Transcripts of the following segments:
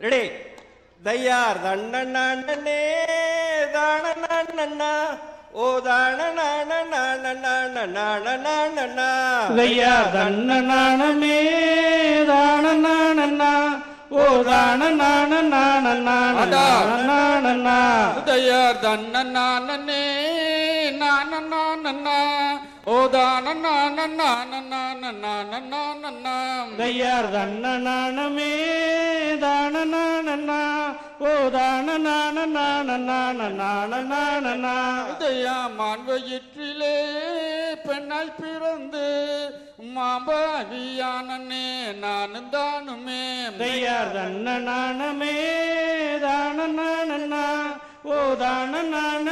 Ready. தையார் தண்ணண்ணே தானண்ணா ஓ தானண்ணா தையா தன்ன நாணமே தான நாணண்ணா ஓ தான நாண நாண நாண நாணண்ணா உதயர் தன்ன நானே நான நானண்ணா ஓதான நான நான நான நான நானண்ணா தையார் தன்ன நாணமே தான நாணண்ணா ஓ தான நாண நாண நாண நாணண்ணா உதயா மான் வயிற்றிலே பெண்ணாய் பிறந்து மாபாவியானே நானும் தானுமே. தையார் தன்ன நாணமே தான நாணண்ணா ஓ தான நாண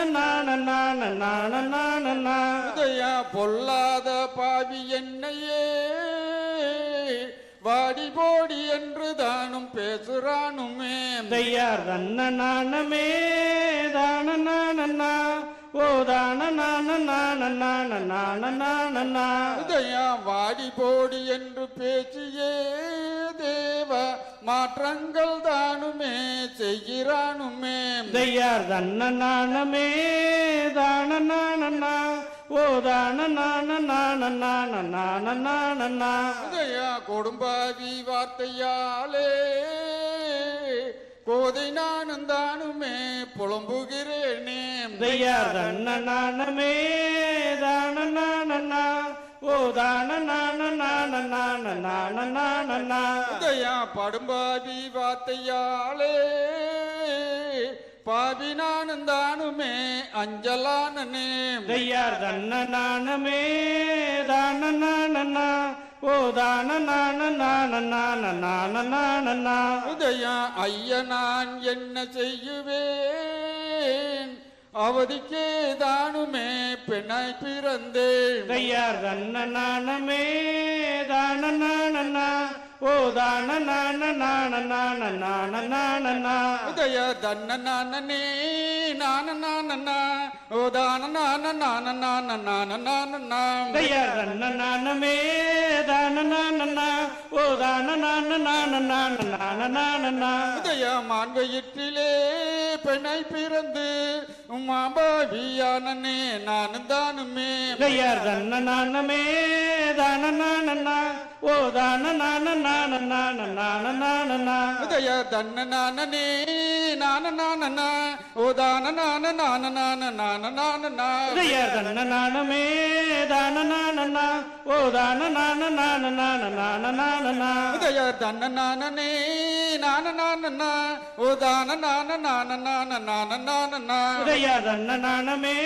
உதயா பொல்லாத பாவி என்னையே வாடி போடி என்று தானும் பேசுறானுமே தையார் தன்ன நானமே தான நானண்ணா வாடி போடி என்று பேச்சியே தேவ மாற்றங்கள் தானுமே செய்கிறானுமே தையார் தன்ன நானமே தான நானண்ணா ஓ தான நாண நாண நாண நாண நாணண்ணா உதயா கொடும்பாவி வார்த்தையாலே கோதை நானும் தானுமே புலம்புகிறேனே தையார் தன்ன நாணமே தான நாணண்ணா ஓ தான நாண நாண நாண நாண நாணண்ணா உதயா படும்பாவி வார்த்தையாலே பாவி நானும் தானுமே அஞ்சலானனே. தையார் தன்ன நாணமே தான நாணண்ணா ஓ தான நாண நாண நாண நாண நாணண்ணா உதயா ஐய நான் என்ன செய்யுவேன்? அவதிக்கே தானுமே பெண்ணாய் பிறந்தேன். ஐயா தன்ன நாணமே தான நாணண்ணா ஓ தான நாண நாண நாண நாண நாணண்ணா உதய தன்ன நானனே நான நானண்ணா ஓ தான நான நான நான நான நானண்ணா தையார் தன்ன நாணமே தான நாணண்ணா ஓ தான நாண நாண நாண நாண நாணண்ணா உதய மான் வயிற்றிலே பெண்ணாய் பிறந்து மாபாவியானனே நானும் தானுமே தையார் தன்ன நாணமே தான நாணண்ணா ஓ தான நாண உதய தன்ன நான நானண்ணா ஓ தான நான நான நான நான நானண்ணா தையார் தன்ன நாணமே தான ஓ தான நாண நாண நாண நாண நாணண்ணா உதய தன்ன நானனே நான நானண்ணா ஓ தான நான நான நான நான நானண்ணா தையார் தன்ன நாணமே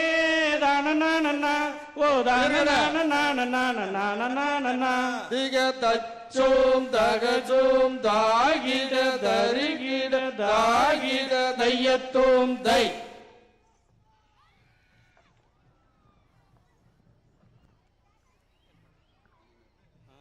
தான நாணண்ணா ஓ தான நாண நாண நாண நாண நாணண்ணா திக தச்சோம் தகச்சோம் தாகிட தருகிட தாகிட தையத்தோம் தை